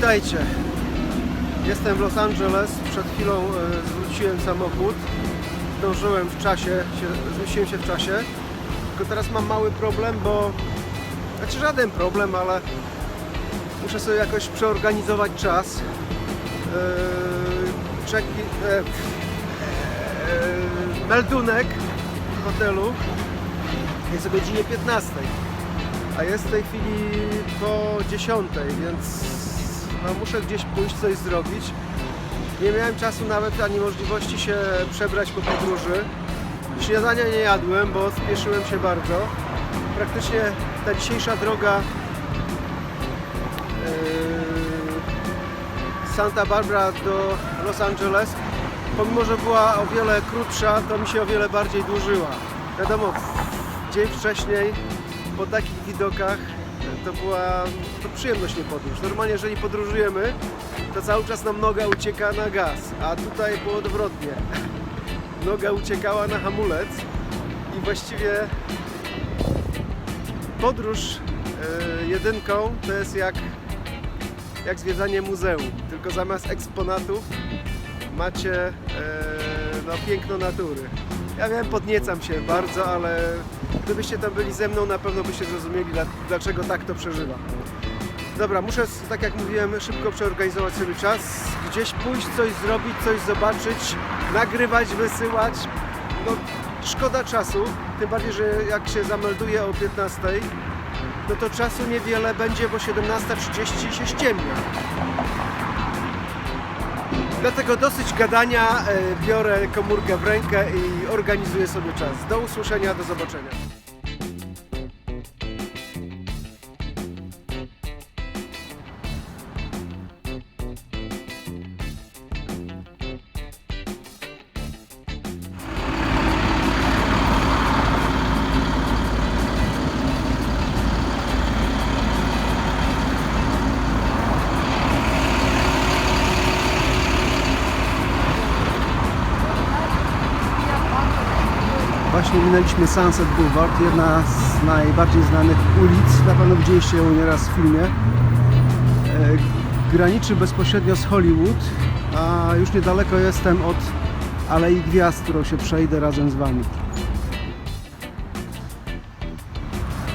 Witajcie. Jestem w Los Angeles. Przed chwilą e, zwróciłem samochód. Zdążyłem w czasie, się, zmieściłem się w czasie. Tylko teraz mam mały problem, bo... Znaczy żaden problem, ale muszę sobie jakoś przeorganizować czas. Yy, czeki, e, e, meldunek w hotelu jest o godzinie 15 a jest w tej chwili po 10, więc no, muszę gdzieś pójść, coś zrobić. Nie miałem czasu nawet ani możliwości się przebrać po podróży. Śniadania nie jadłem, bo spieszyłem się bardzo. Praktycznie ta dzisiejsza droga yy, Santa Barbara do Los Angeles, pomimo że była o wiele krótsza, to mi się o wiele bardziej dłużyła. Wiadomo, dzień wcześniej po takich widokach to była to przyjemność nie podróż. Normalnie jeżeli podróżujemy, to cały czas nam noga ucieka na gaz, a tutaj było odwrotnie. Noga uciekała na hamulec i właściwie podróż e, jedynką to jest jak, jak zwiedzanie muzeum, tylko zamiast eksponatów macie e, no, piękno natury. Ja wiem, podniecam się bardzo, ale gdybyście tam byli ze mną, na pewno byście zrozumieli, dla- dlaczego tak to przeżywam. Dobra, muszę, tak jak mówiłem, szybko przeorganizować sobie czas, gdzieś pójść, coś zrobić, coś zobaczyć, nagrywać, wysyłać. No, szkoda czasu, tym bardziej, że jak się zamelduję o 15, no to czasu niewiele będzie, bo 17.30 się ściemnia. Dlatego dosyć gadania, e, biorę komórkę w rękę i organizuję sobie czas. Do usłyszenia, do zobaczenia. Właśnie minęliśmy Sunset Boulevard, jedna z najbardziej znanych ulic. Na pewno widzieliście ją nieraz w filmie. E, Graniczy bezpośrednio z Hollywood, a już niedaleko jestem od Alei Gwiazd, którą się przejdę razem z Wami.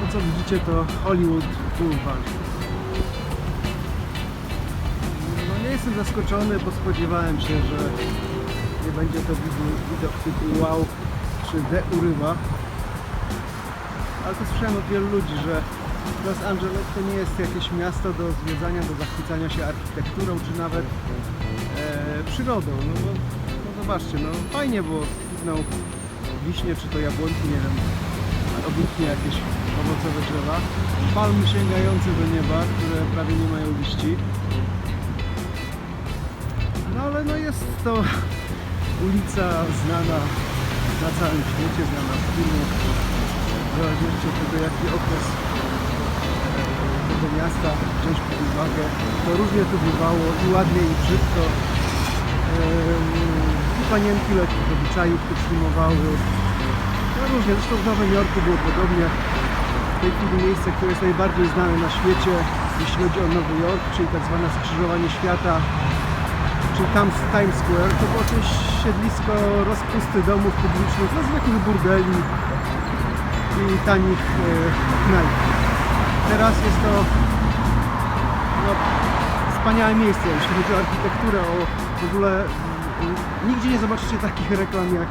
To co widzicie to Hollywood Boulevard. No nie jestem zaskoczony, bo spodziewałem się, że nie będzie to widok, widok typu wow czy de urywa. Ale to słyszałem od wielu ludzi, że Los Angeles to nie jest jakieś miasto do zwiedzania, do zachwycania się architekturą, czy nawet e, przyrodą. No, bo, no zobaczcie, no fajnie było kwitną wiśnie, czy to jabłonki, nie wiem, obitnie jakieś owocowe drzewa. Palmy sięgające do nieba, które prawie nie mają liści. No ale no jest to ulica znana na całym świecie, znana z filmów. W zależności od tego jaki okres e, tego miasta wziąć pod uwagę, to różnie tu bywało i ładnie i brzydko. I panienki lekkich obyczajów tu przyjmowały. No różnie, zresztą w Nowym Jorku było podobnie. W tej chwili miejsce, które jest najbardziej znane na świecie, jeśli chodzi o Nowy Jork, czyli tak zwane skrzyżowanie świata, czyli tam z Times Square, to było jakieś siedlisko rozpusty domów publicznych, no zwykłych burdeli i tanich e, knajp. Teraz jest to no, wspaniałe miejsce, jeśli chodzi o architekturę, o w ogóle mm, nigdzie nie zobaczycie takich reklam jak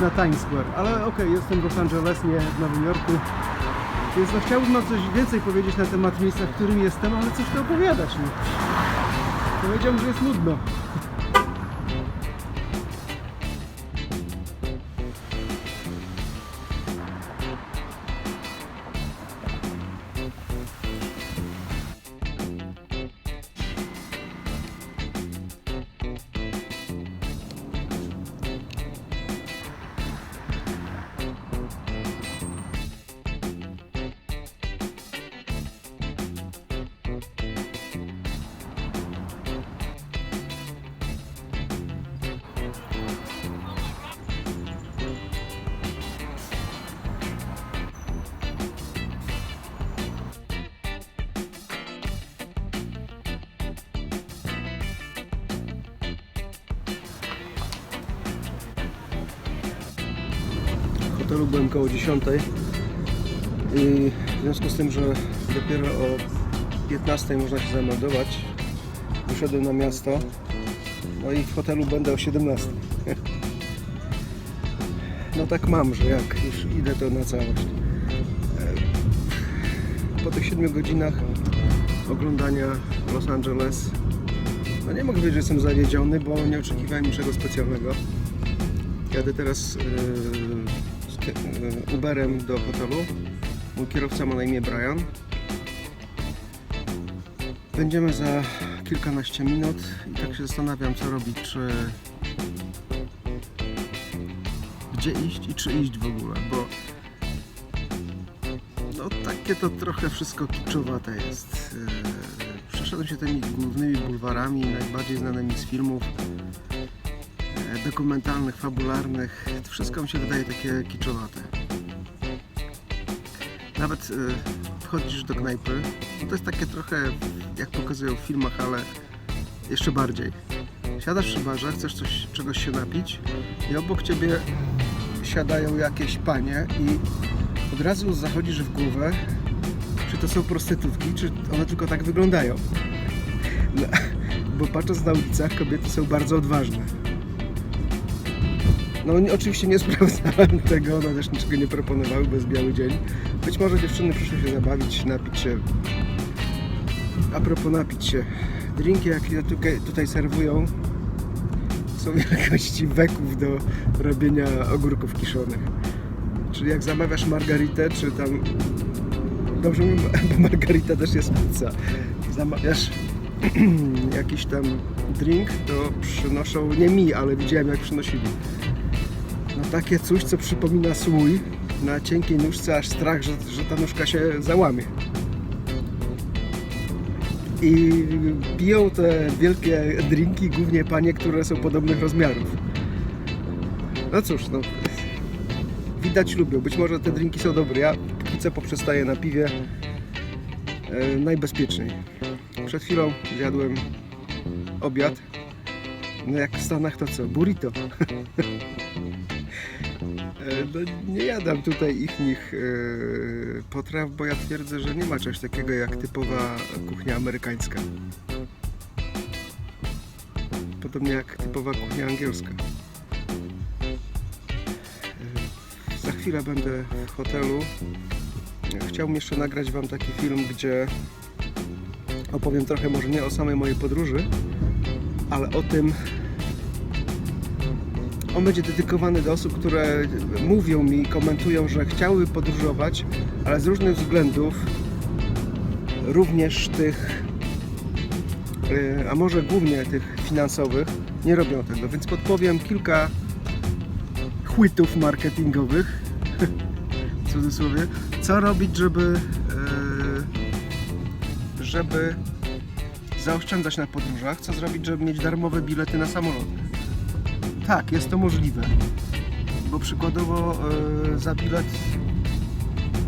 na Times Square, ale okej, jestem w Los Angeles, nie w Nowym Jorku, więc no, chciałbym wam coś więcej powiedzieć na temat miejsca, w którym jestem, ale coś tu opowiadać. No. Powiedziałbym, że jest nudno. Byłem koło 10 i w związku z tym, że dopiero o 15 można się zameldować, wyszedłem na miasto, no i w hotelu będę o 17. No tak mam, że jak już idę to na całość. E, Po tych 7 godzinach oglądania Los Angeles, no nie mogę powiedzieć, że jestem zawiedziony, bo nie oczekiwałem niczego specjalnego. Jadę teraz yy, Uberem do hotelu. Mój kierowca ma na imię Brian. Będziemy za kilkanaście minut i tak się zastanawiam co robić, czy gdzie iść i czy iść w ogóle, bo no takie to trochę wszystko kiczowate jest. Yy, Przeszedłem się tymi głównymi bulwarami, najbardziej znanymi z filmów dokumentalnych, fabularnych. Wszystko mi się wydaje takie kiczowate. Nawet e, wchodzisz do knajpy, no to jest takie trochę jak pokazują w filmach, ale jeszcze bardziej. Siadasz przy barze, chcesz coś, czegoś się napić i obok ciebie siadają jakieś panie i od razu zachodzisz w głowę, czy to są prostytutki, czy one tylko tak wyglądają. No, bo patrząc na ulicach, kobiety są bardzo odważne. No oczywiście nie sprawdzałem tego, one też niczego nie proponowały, bez biały dzień. Być może dziewczyny przyszły się zabawić, napić się. A propos napić się. Drinki, jakie tutaj, tutaj serwują, są wielkości weków do robienia ogórków kiszonych. Czyli jak zamawiasz margaritę, czy tam Dobrze mówię, bo margarita też jest pizza. Zamawiasz jakiś tam drink, to przynoszą, nie mi, ale widziałem jak przynosili. No takie coś, co przypomina słój na cienkiej nóżce, aż strach, że, że ta nóżka się załamie. I piją te wielkie drinki głównie panie, które są podobnych rozmiarów. No cóż, no widać lubią. Być może te drinki są dobre. Ja póki co poprzestaję na piwie e, najbezpieczniej. Przed chwilą zjadłem obiad. No jak w Stanach to co? Burrito. E, no, nie jadam tutaj ich nich e, potraw, bo ja twierdzę, że nie ma czegoś takiego jak typowa kuchnia amerykańska. Podobnie jak typowa kuchnia angielska. Za chwilę będę w hotelu. Chciałbym jeszcze nagrać Wam taki film, gdzie opowiem trochę może nie o samej mojej podróży, ale o tym. On będzie dedykowany do osób, które mówią mi, komentują, że chciałyby podróżować, ale z różnych względów, również tych, yy, a może głównie tych finansowych, nie robią tego. Więc podpowiem kilka chwytów marketingowych, w cudzysłowie, co robić, żeby, e, żeby zaoszczędzać na podróżach, co zrobić, żeby mieć darmowe bilety na samolot. Tak, jest to możliwe, bo przykładowo e, za bilet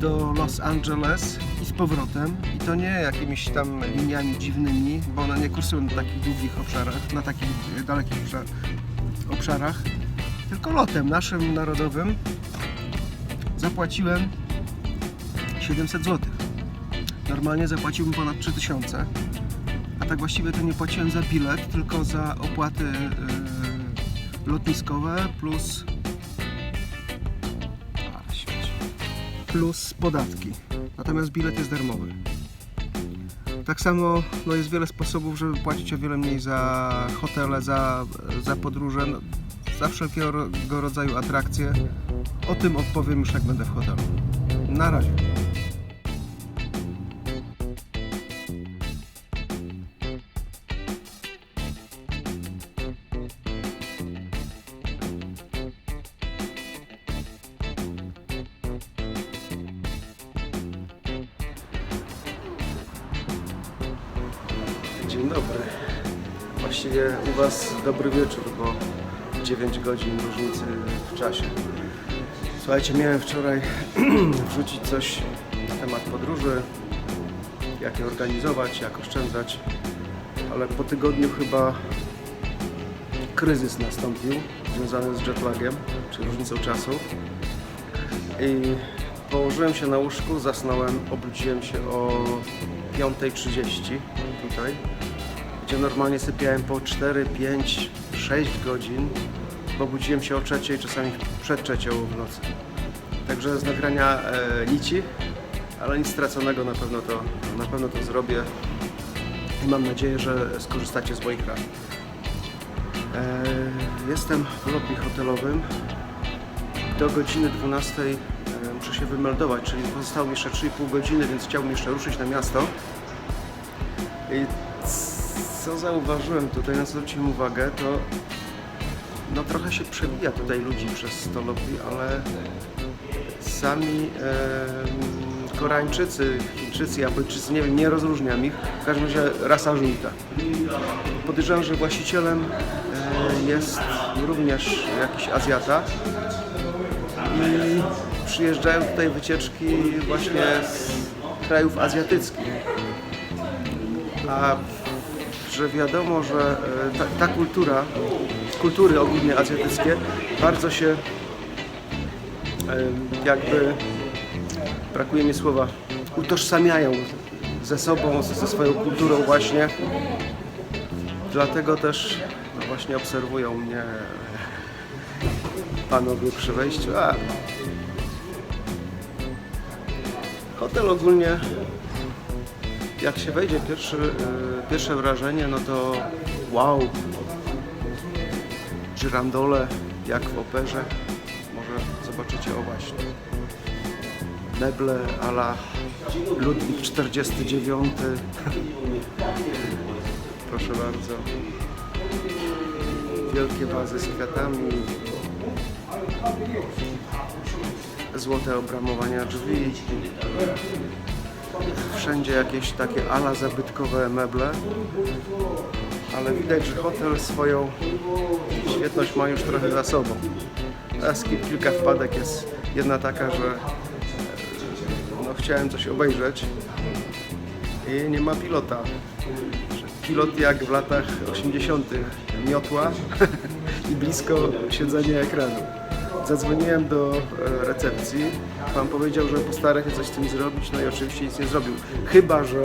do Los Angeles i z powrotem i to nie jakimiś tam liniami dziwnymi, bo one nie kursują na takich długich obszarach, na takich e, dalekich obszar- obszarach, tylko lotem naszym narodowym zapłaciłem 700 zł. Normalnie zapłaciłbym ponad 3000. A tak właściwie to nie płaciłem za bilet, tylko za opłaty yy, lotniskowe plus plus podatki. Natomiast bilet jest darmowy. Tak samo no jest wiele sposobów, żeby płacić o wiele mniej za hotele, za, za podróże, no, za wszelkiego ro- rodzaju atrakcje. O tym opowiem już jak będę w hotelu. Na razie. Dobry wieczór, bo 9 godzin różnicy w czasie. Słuchajcie, miałem wczoraj wrzucić coś na temat podróży, jak je organizować, jak oszczędzać, ale po tygodniu chyba kryzys nastąpił związany z jetlagiem, czy różnicą czasu. I położyłem się na łóżku, zasnąłem, obudziłem się o 5.30 tutaj, gdzie normalnie sypiałem po 4, 5, 6 godzin, bo budziłem się o trzeciej, czasami przed trzecią w nocy. Także z nagrania e, ale nic straconego na pewno to, na pewno to zrobię i mam nadzieję, że skorzystacie z moich rad. E, jestem w lobby hotelowym. Do godziny 12 e, muszę się wymeldować, czyli pozostało mi jeszcze 3,5 godziny, więc chciałbym jeszcze ruszyć na miasto. I co zauważyłem tutaj, na co zwróciłem uwagę, to no trochę się przewija tutaj ludzi przez to ale sami e, Koreańczycy, Chińczycy, Japończycy, nie wiem, nie rozróżniam ich, w każdym razie rasa żółta. Podejrzewam, że właścicielem e, jest również jakiś Azjata i przyjeżdżają tutaj wycieczki właśnie z krajów azjatyckich. A że wiadomo, że e, ta, ta kultura, kultury ogólnie azjatyckie bardzo się jakby, brakuje mi słowa, utożsamiają ze sobą, ze swoją kulturą właśnie. Dlatego też no właśnie obserwują mnie panowie przy wejściu. A. Hotel ogólnie, jak się wejdzie, pierwszy, e, pierwsze wrażenie, no to wow, żyrandole jak w operze. Może zobaczycie, o właśnie. Meble a la Ludwik 49. Proszę bardzo. Wielkie wazy z kwiatami. Złote obramowania drzwi. Wszędzie jakieś takie ala zabytkowe meble. Ale widać, że hotel swoją świetność ma już trochę za sobą. Teraz ki- kilka wpadek jest jedna taka, że e, no, chciałem coś obejrzeć i nie ma pilota. Pilot jak w latach 80. miotła i blisko siedzenia ekranu. Zadzwoniłem do e, recepcji. Pan powiedział, że postarę się coś z tym zrobić, no i oczywiście nic nie zrobił. Chyba, że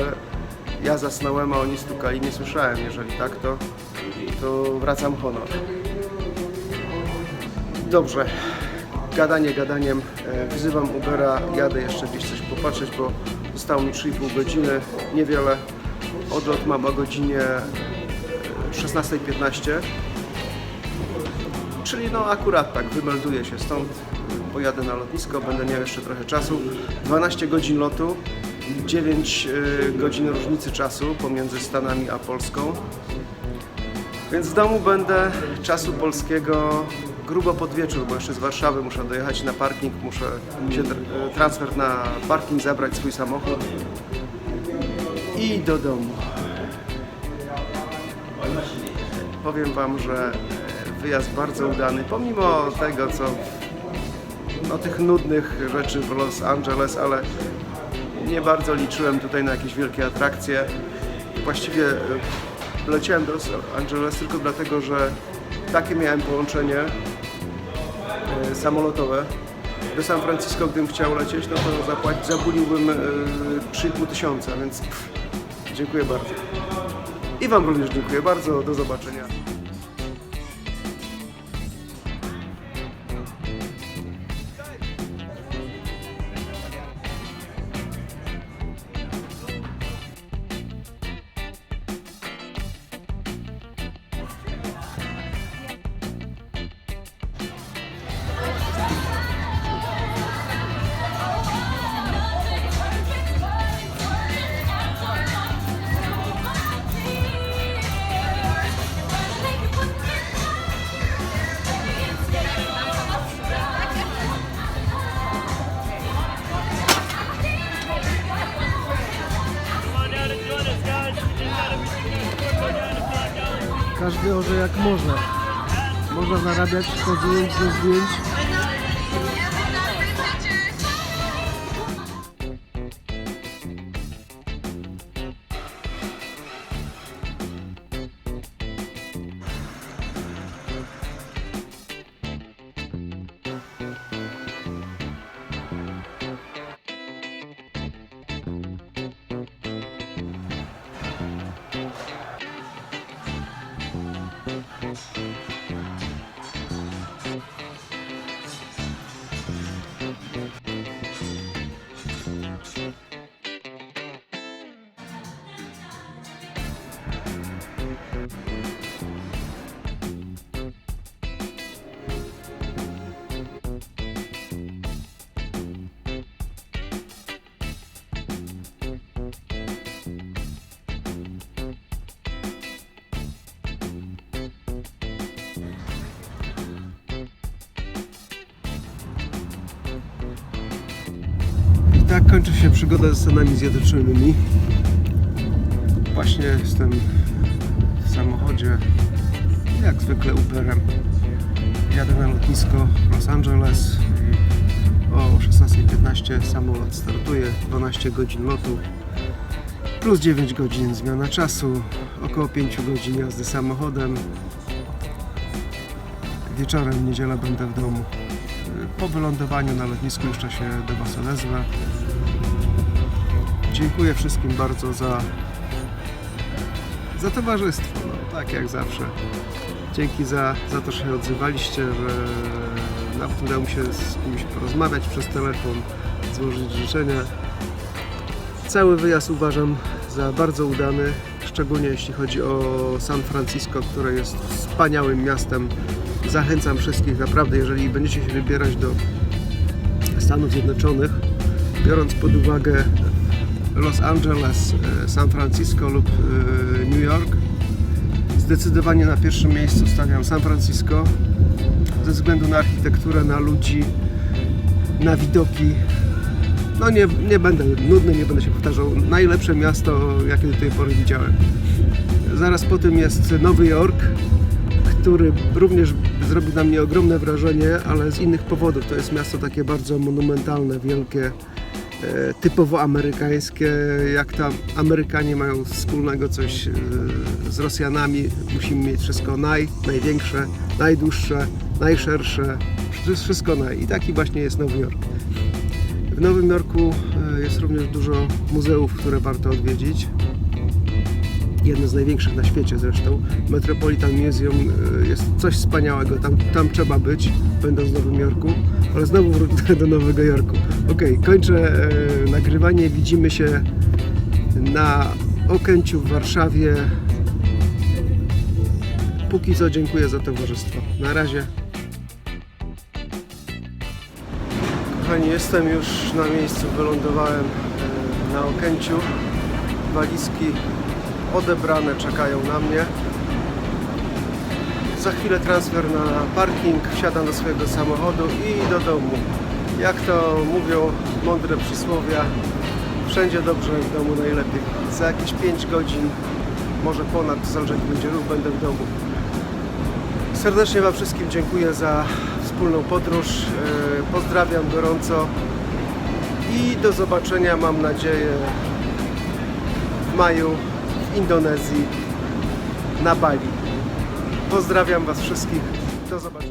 ja zasnąłem, a oni stukali, nie słyszałem. Jeżeli tak, to, to wracam honor. Dobrze, gadanie gadaniem. E, Wzywam Ubera, jadę jeszcze gdzieś coś popatrzeć, bo zostało mi 3,5 godziny, niewiele. Odlot mam o godzinie e, 16.15. Czyli no akurat tak, wymelduję się stąd, pojadę na lotnisko, będę miał jeszcze trochę czasu. 12 godzin lotu, 9 y, godzin różnicy czasu pomiędzy Stanami a Polską. Więc w domu będę czasu polskiego grubo pod wieczór, bo jeszcze z Warszawy muszę dojechać na parking, muszę się e, transfer na parking zabrać swój samochód i do domu. Powiem Wam, że e, wyjazd bardzo udany, pomimo tego, co no, tych nudnych rzeczy w Los Angeles, ale nie bardzo liczyłem tutaj na jakieś wielkie atrakcje. Właściwie e, leciałem do Los Angeles tylko dlatego, że takie miałem połączenie e, samolotowe. Do San Francisco, gdybym chciał lecieć, no to zapłacić, zabuliłbym e, 3,5 tysiąca, więc pff, dziękuję bardzo. I Wam również dziękuję bardzo. Do zobaczenia. Każdy orze jak może. Można zarabiać wchodząc do zdjęć. guys. Tak kończy się przygoda ze Stanami Zjednoczonymi. Właśnie jestem w samochodzie, jak zwykle Uberem. Jadę na lotnisko Los Angeles i o 16.15 samolot startuje, 12 godzin lotu plus 9 godzin zmiana czasu, około 5 godzin jazdy samochodem. Wieczorem w niedzielę będę w domu. Po wylądowaniu na lotnisku jeszcze się do Was odezwę. Dziękuję wszystkim bardzo za, za towarzystwo, no, tak jak zawsze. Dzięki za, za to, że się odzywaliście, że nawet udało mi się z kimś porozmawiać przez telefon, złożyć życzenia. Cały wyjazd uważam za bardzo udany, szczególnie jeśli chodzi o San Francisco, które jest wspaniałym miastem. Zachęcam wszystkich, naprawdę, jeżeli będziecie się wybierać do Stanów Zjednoczonych, biorąc pod uwagę Los Angeles, e, San Francisco lub e, New York, zdecydowanie na pierwszym miejscu stawiam San Francisco ze względu na architekturę, na ludzi, na widoki, no nie, nie będę nudny, nie będę się powtarzał. Najlepsze miasto, jakie do tej pory widziałem. Zaraz po tym jest Nowy Jork, który również zrobił na mnie ogromne wrażenie, ale z innych powodów. To jest miasto takie bardzo monumentalne, wielkie, typowo amerykańskie. Jak tam Amerykanie mają wspólnego coś e, z Rosjanami, musimy mieć wszystko naj, największe, najdłuższe, najszersze. Wszystko naj. I taki właśnie jest Nowy Jork. W Nowym Jorku e, jest również dużo muzeów, które warto odwiedzić. Jedne z największych na świecie zresztą. Metropolitan Museum e, jest coś wspaniałego, tam, tam trzeba być, będąc w Nowym Jorku, ale znowu wrócę do Nowego Jorku. Ok, kończę e, nagrywanie, widzimy się na Okęciu w Warszawie. Póki co dziękuję za towarzystwo. Na razie. Kochani, jestem już na miejscu, wylądowałem e, na Okęciu. Walizki odebrane czekają na mnie. Za chwilę transfer na parking, wsiadam do swojego samochodu i do domu. Jak to mówią mądre przysłowia, wszędzie dobrze, w domu najlepiej. Za jakieś 5 godzin, może ponad, zależy jaki będzie ruch, będę w domu. Serdecznie Wam wszystkim dziękuję za wspólną podróż. E, Pozdrawiam gorąco i do zobaczenia, mam nadzieję, w maju Indonezji na Bali. Pozdrawiam Was wszystkich. Do zobaczenia.